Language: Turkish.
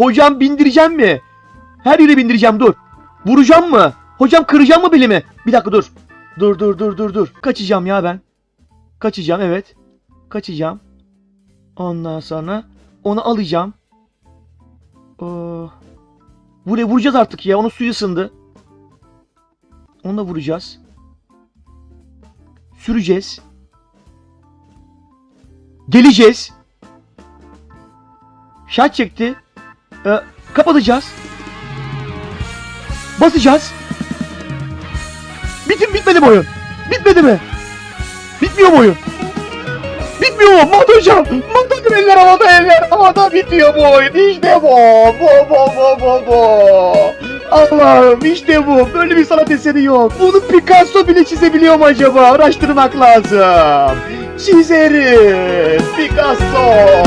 Hocam bindireceğim mi? Her yere bindireceğim dur. Vuracağım mı? Hocam kıracağım mı belimi? Bir dakika dur. Dur dur dur dur dur. Kaçacağım ya ben. Kaçacağım evet. Kaçacağım. Ondan sonra onu alacağım. Oh. Buraya vuracağız artık ya. Onun suyu ısındı. Onunla vuracağız. Süreceğiz. Geleceğiz. Şart çekti. Ee, kapatacağız. Basacağız. Bitim bitmedi mi oyun? Bitmedi mi? Bitmiyor mu oyun? Bitmiyor mu? Mat hocam. Mat eller havada eller havada bitiyor bu oyun. İşte bu. Bu bu bu bu bu. Allah'ım işte bu. Böyle bir sanat eseri yok. Bunu Picasso bile çizebiliyor mu acaba? Araştırmak lazım. Çizeriz. Picasso.